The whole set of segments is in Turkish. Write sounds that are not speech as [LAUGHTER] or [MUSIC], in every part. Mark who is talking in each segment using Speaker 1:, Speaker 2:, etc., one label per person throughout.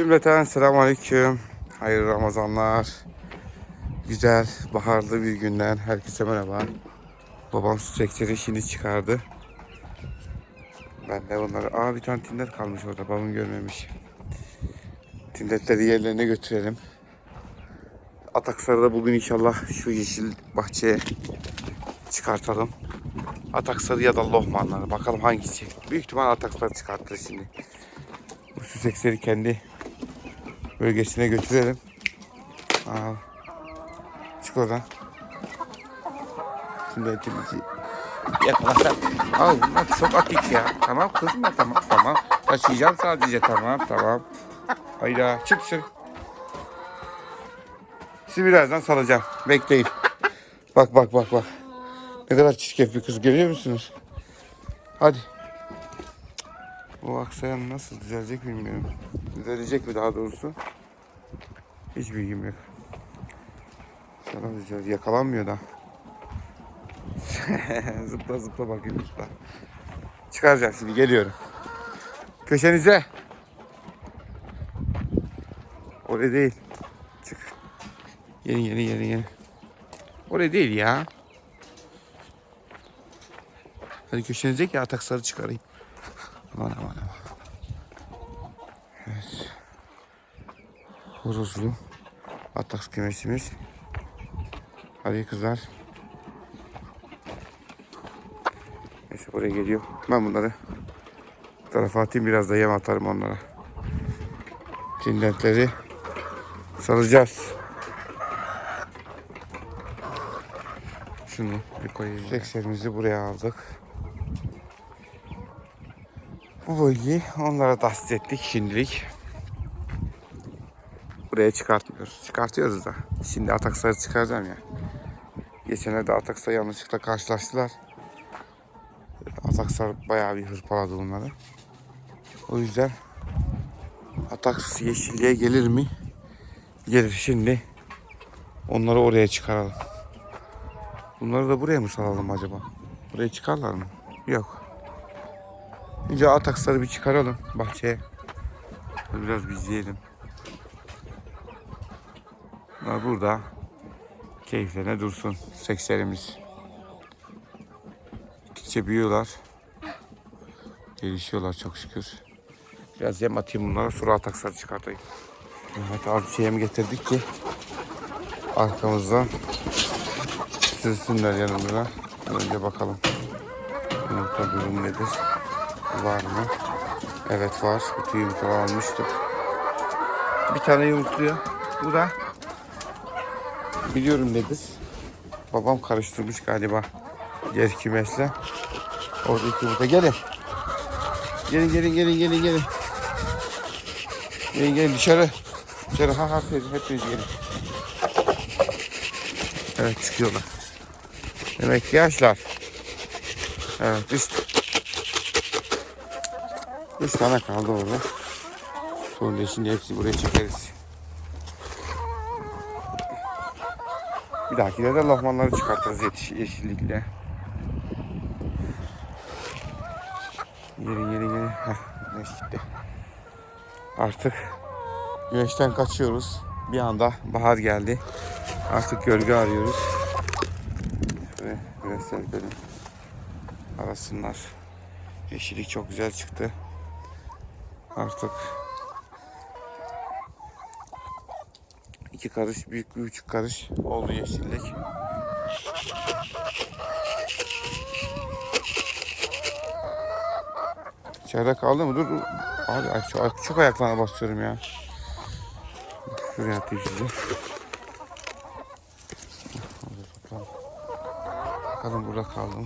Speaker 1: Cümleten selamünaleyküm. Hayırlı Ramazanlar. Güzel, baharlı bir günden herkese merhaba. Babam su çekçeni şimdi çıkardı. Ben de onları... Aa bir tane tindet kalmış orada. Babam görmemiş. Tindetleri yerlerine götürelim. Ataksar'ı da bugün inşallah şu yeşil bahçeye çıkartalım. Ataksarı ya da Lohmanları. Bakalım hangisi. Büyük ihtimal Ataksarı çıkartır şimdi. Bu süseksleri kendi bölgesine götürelim. Al. Çık oradan. Şimdi etimizi yakalasak. Al bunlar çok atik ya. Tamam kızım ya tamam tamam. Taşıyacağım sadece tamam tamam. Hayda çık dışarı. Sizi birazdan salacağım. Bekleyin. Bak bak bak bak. Ne kadar çirkef bir kız görüyor musunuz? Hadi. Bu aksayan nasıl düzelecek bilmiyorum. Düzelecek mi daha doğrusu? Hiç bilgim yok. İnşallah düzelir. Yakalanmıyor da. [LAUGHS] zıpla zıpla bakayım zıpla. Çıkaracağım şimdi geliyorum. Köşenize. Oraya değil. Çık. Gelin gelin gelin gelin. Oraya değil ya. Hadi köşenize ki ataksarı çıkarayım. Aman aman aman. Evet. Horozlu ataks kümesimiz. Hadi kızlar. Neyse buraya geliyor. Ben bunları bu tarafa atayım biraz da yem atarım onlara. Cindentleri salacağız. Şunu bir koyayım. Sekserimizi buraya aldık. Bu bölgeyi onlara tahsis ettik şimdilik. Buraya çıkartmıyoruz. Çıkartıyoruz da. Şimdi Ataksar'ı çıkaracağım ya. Geçenlerde Ataksar yanlışlıkla karşılaştılar. Ataksar bayağı bir hırpaladı onları. O yüzden Ataks yeşilliğe gelir mi? Gelir. Şimdi onları oraya çıkaralım. Bunları da buraya mı salalım acaba? Buraya çıkarlar mı? Yok. Önce ataksları bir çıkaralım bahçeye. Biraz bir izleyelim. Bunlar burada. Keyiflerine dursun. Sekslerimiz. Gittikçe büyüyorlar. Gelişiyorlar çok şükür. Biraz yem atayım bunlara sonra ataksları çıkartayım. Evet bir şey yem getirdik ki arkamızdan sürsünler yanımıza. Önce bakalım. Yumurta durum nedir? Var mı? Evet var. Kutu yumurta almıştık. Bir tane yumurtluyor. Bu da biliyorum nedir? Babam karıştırmış galiba. Diğer kümesle. Oradaki yumurta. Gelin. Gelin gelin gelin gelin gelin. Gelin gelin dışarı. Dışarı ha ha hepiniz, gelin. Evet çıkıyorlar. Demek ki yaşlar. Evet üst. Üç tane kaldı orada. Sonra şimdi hepsini buraya çekeriz. Bir dahakine de lahmanları çıkartırız yetiş yeşillikle. Gelin gelin gelin. Heh, güneş gitti. Artık güneşten kaçıyoruz. Bir anda bahar geldi. Artık gölge arıyoruz. Ve biraz serpelim. Arasınlar. Yeşillik çok güzel çıktı. Artık iki karış, büyük bir küçük karış oldu yeşillik. İçeride kaldı mı? Dur. Abi ay, çok, çok ayaklarına basıyorum ya. Şuraya atayım tutalım. Bakalım burada kaldı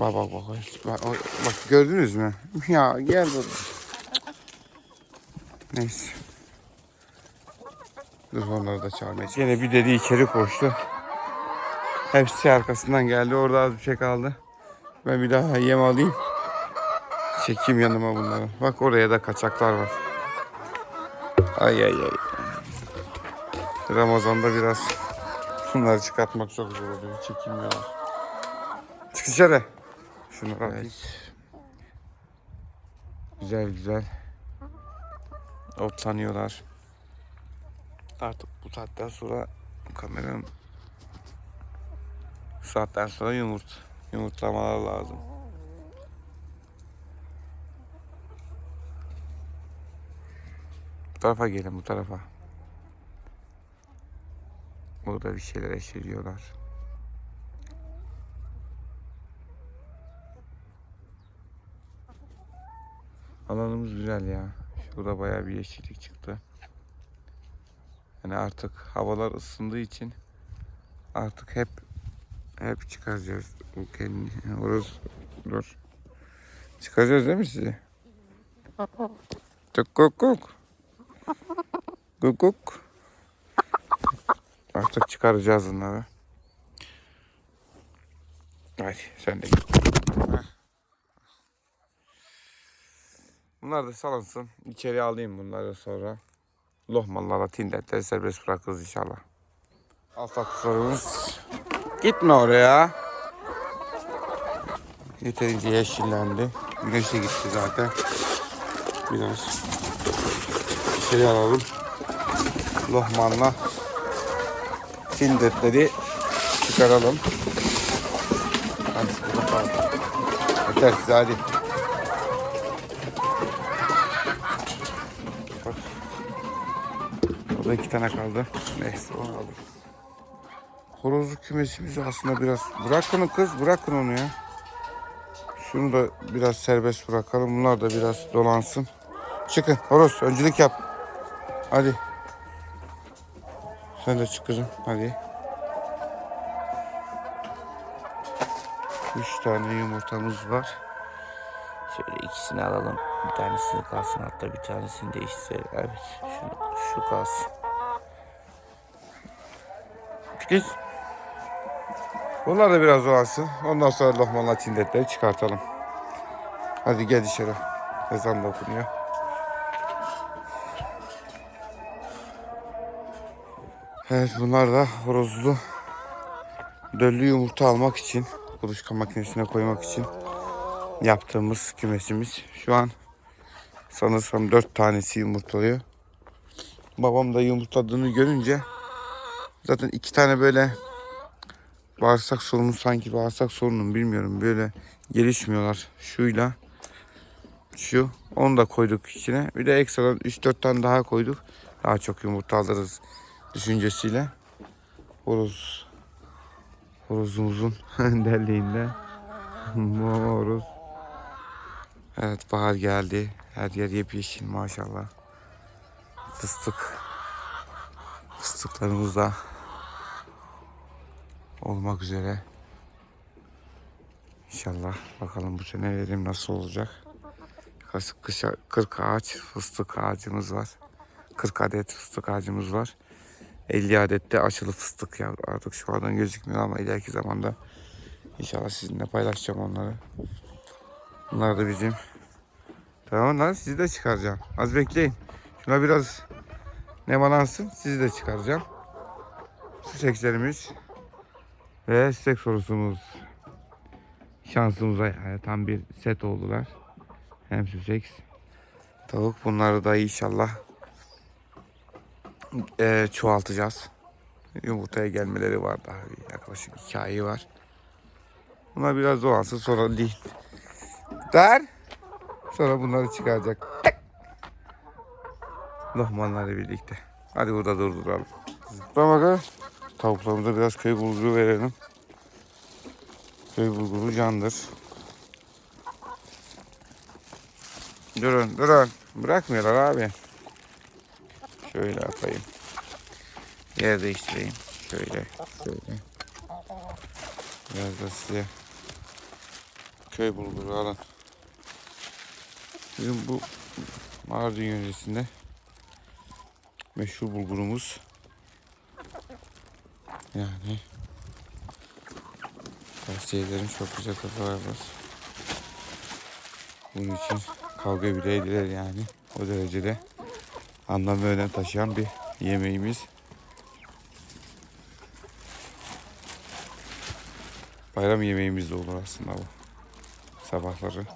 Speaker 1: Bak bak bak. Bak, bak gördünüz mü? Ya gel burada. Neyse. Dur onları da çağırmaya Yine bir dedi içeri koştu. Hepsi arkasından geldi. Orada az bir şey kaldı. Ben bir daha yem alayım. Çekeyim yanıma bunları. Bak oraya da kaçaklar var. Ay ay ay. Ramazan'da biraz bunları çıkartmak çok zor oluyor. Çekilmiyorlar. Çık dışarı. Şunu atayım. Güzel güzel otlanıyorlar. Artık bu saatten sonra kameranın bu saatten sonra yumurt yumurtlamalar lazım. Bu tarafa gelin bu tarafa. Burada bir şeyler eşeliyorlar. Alanımız güzel ya. Şurada bayağı bir yeşillik çıktı. Yani artık havalar ısındığı için artık hep hep çıkaracağız. Bu kendi orası dur. Çıkaracağız değil mi sizi? Tık kuk kuk. Kuk kuk. Artık çıkaracağız bunları. Hadi sen de git. Bunlar da salınsın. İçeri alayım bunları sonra. Lohmanlarla tindetleri serbest bırakırız inşallah. Alt atlarımız. Gitme oraya. Yeterince yeşillendi. Güneş de gitti zaten. Biraz içeri alalım. Lohmanla tindetleri çıkaralım. Hadi. Yeter size hadi. Burada iki tane kaldı. Neyse onu aldım. Horozlu kümesimiz aslında biraz... Bırakın kız bırakın onu ya. Şunu da biraz serbest bırakalım. Bunlar da biraz dolansın. Çıkın horoz öncülük yap. Hadi. Sen de çık kızım. Hadi. Üç tane yumurtamız var. Şöyle ikisini alalım. Bir tanesini kalsın hatta bir tanesini değiştirelim. Evet şunu, şu kalsın. Kız. Bunlar da biraz dolansın. Ondan sonra lokmanla çindetleri çıkartalım. Hadi gel dışarı. Ezan da okunuyor. Evet bunlar da horozlu döllü yumurta almak için kuluçka makinesine koymak için yaptığımız kümesimiz. Şu an sanırsam dört tanesi yumurtluyor. Babam da yumurtladığını görünce zaten iki tane böyle bağırsak sorunu sanki bağırsak sorunu bilmiyorum. Böyle gelişmiyorlar şuyla şu. Onu da koyduk içine. Bir de ekstradan 3-4 tane daha koyduk. Daha çok yumurta alırız düşüncesiyle. Horoz horozumuzun [LAUGHS] derliğinde. Horoz. Evet bahar geldi. Her yer yepyeşil maşallah. Fıstık fıstıklarımız da olmak üzere. İnşallah bakalım bu sene verim nasıl olacak. Yaklaşık kışa 40 ağaç fıstık ağacımız var. 40 adet fıstık ağacımız var. 50 adet de açılı fıstık ya artık şu andan gözükmüyor ama ileriki zamanda inşallah sizinle paylaşacağım onları. Bunlar da bizim. Tamam lan sizi de çıkaracağım. Az bekleyin. Şuna biraz nemalansın sizi de çıkaracağım. Süsekslerimiz. Ve stek sorusumuz şansımıza yani tam bir set oldular. Hem süseks. Tavuk bunları da inşallah eee, çoğaltacağız. Yumurtaya gelmeleri var daha yaklaşık iki ayı var. Bunlar biraz doğalsın sonra değil. Der. Sonra bunları çıkaracak. Lohmanları birlikte. Hadi burada durduralım. Bakalım. Tavuklarımıza biraz köy bulguru verelim. Köy bulguru candır. Durun durun. Bırakmıyorlar abi. Şöyle atayım. Yer değiştireyim. Şöyle şöyle. Biraz da size köy bulguru alın. Bizim bu Mardin yöresinde meşhur bulgurumuz. Yani tavsiye ederim çok güzel kafalar var. Bunun için kavga bile edilir yani. O derecede anlam ve önem taşıyan bir yemeğimiz. Bayram yemeğimiz de olur aslında bu. Sabahları.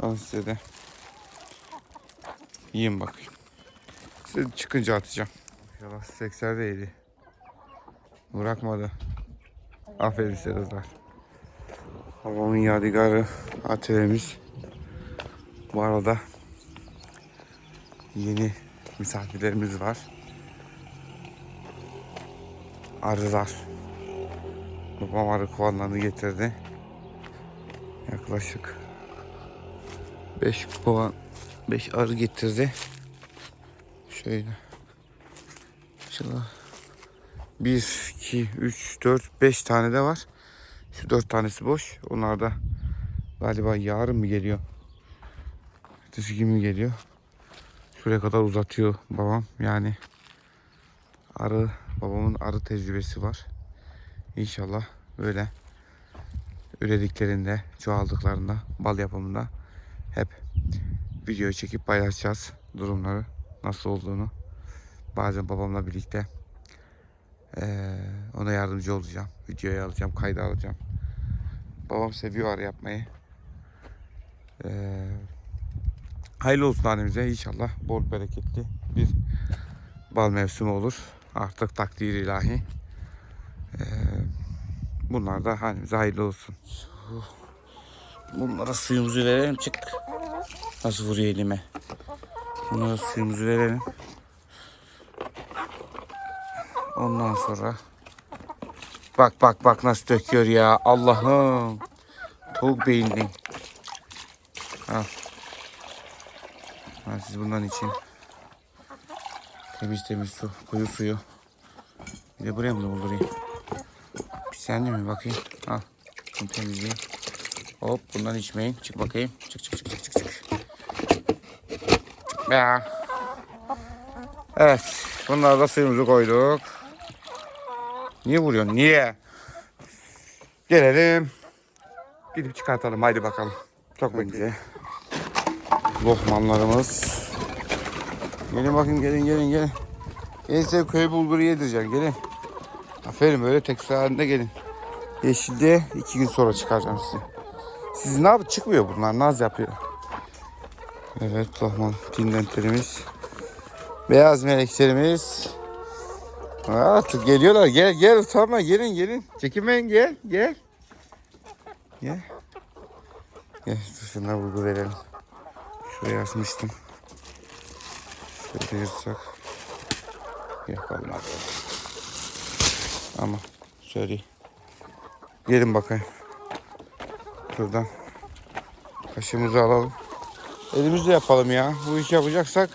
Speaker 1: Alın size de. Yiyin bakayım. Size çıkınca atacağım. Maşallah sekserdeydi. Bırakmadı. Aferin size kızlar. Babamın yadigarı atölyemiz. Bu arada yeni misafirlerimiz var. Arılar. Babam arı kovanlarını getirdi. Yaklaşık 5 kovan 5 arı getirdi. Şöyle. İnşallah 1, 2, 3, 4, 5 tane de var. Şu 4 tanesi boş. Onlar da galiba yarın mı geliyor? Ertesi gün mü geliyor? Şuraya kadar uzatıyor babam. Yani arı, babamın arı tecrübesi var. İnşallah böyle ürediklerinde, çoğaldıklarında, bal yapımında hep video çekip paylaşacağız durumları nasıl olduğunu. Bazen babamla birlikte eee, ona yardımcı olacağım. Videoya alacağım, kayda alacağım. Babam seviyor yapmayı. Eee hayırlı olsun hanemize inşallah bol bereketli bir bal mevsimi olur. Artık takdir ilahi. Eee bunlar da hanemize hayırlı olsun. Bunlara suyumuzu verelim çık. Nasıl vuruyor elime. Bunlara suyumuzu verelim. Ondan sonra bak bak bak nasıl döküyor ya Allah'ım. Tavuk beyinli. Al. Ben siz bundan için temiz temiz su, kuyu suyu. Bir de buraya mı doldurayım? Saniye mi bakayım? Al. Bunu temizleyeyim. Hop bundan içmeyin. Çık bakayım. Çık çık çık. Çık be. Evet. Bunları da suyumuzu koyduk. Niye vuruyorsun? Niye? Gelelim. Gidip çıkartalım. Haydi bakalım. Çok bekle. Lohmanlarımız. Gelin bakın gelin gelin gelin. Gelin size köy bulguru yedireceğim. Gelin. Aferin böyle tek sıra halinde gelin. Yeşilde iki gün sonra çıkaracağım sizi. Siz ne yapın? Çıkmıyor bunlar. Naz yapıyor. Evet Lohman dinlentlerimiz. Beyaz meleklerimiz. Artık geliyorlar. Gel gel utanma. Gelin gelin. Çekinmeyin gel gel. Gel. Gel dur şunlara bulgur verelim. Şuraya asmıştım. Şöyle yırtsak. Yok olmadı. Ama şöyle. Gelin bakayım. Şuradan. Kaşığımızı alalım. Elimizle yapalım ya. Bu işi yapacaksak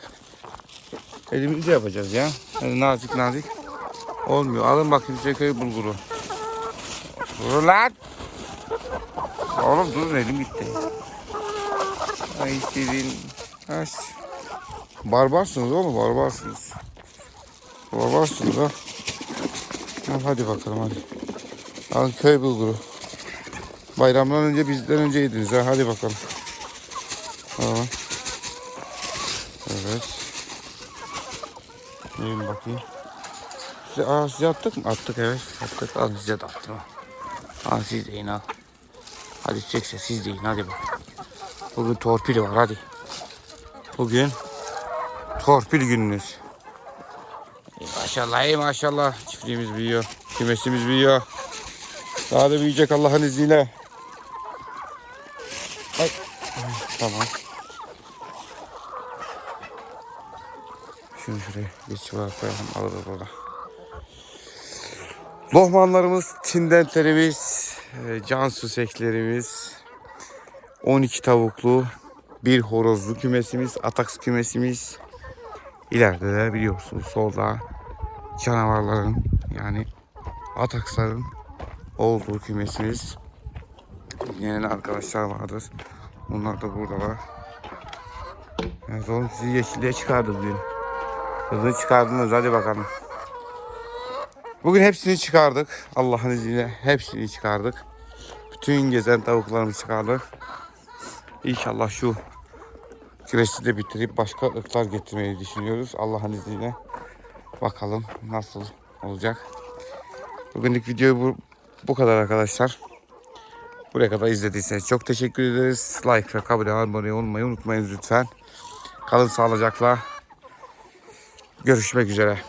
Speaker 1: elimizle yapacağız ya. Yani nazik nazik. Olmuyor. Alın bakayım size köy bulguru. Dur lan. Oğlum dur elim gitti. Ay sevin. Aş. Barbarsınız oğlum barbarsınız. Barbarsınız. Ha, Hadi bakalım hadi. Alın köy bulguru. Bayramdan önce bizden önce yediniz ha. Hadi bakalım. Tamam. Evet. Yiyin bakayım. Size, aa, size attık mı? Attık evet. Attık. Al size de attım. Al siz de al. Hadi çekse siz de yiyin hadi bak. Bugün torpil var hadi. Bugün torpil gününüz. Maşallah ey maşallah. Çiftliğimiz büyüyor. Kümesimiz büyüyor. Daha da büyüyecek Allah'ın izniyle. Ay, Tamam. Şunu şuraya bir çuvala koyalım. Alırız orada. Lohmanlarımız, tindentlerimiz, e, can süseklerimiz, 12 tavuklu, bir horozlu kümesimiz, ataks kümesimiz. İleride de biliyorsunuz solda canavarların yani ataksların olduğu kümesimiz. Yeni arkadaşlar vardır. Onlar da buradalar. Evet oğlum sizi yeşilliğe çıkardım dün. Hızlı çıkardınız hadi bakalım. Bugün hepsini çıkardık. Allah'ın izniyle hepsini çıkardık. Bütün gezen tavuklarımızı çıkardık. İnşallah şu kümesi de bitirip başka ırklar getirmeyi düşünüyoruz. Allah'ın izniyle. Bakalım nasıl olacak. Bugünlük video bu, bu kadar arkadaşlar. Buraya kadar izlediyseniz çok teşekkür ederiz. Like ve abone olmayı unutmayın lütfen. Kalın sağlıcakla. Görüşmek üzere.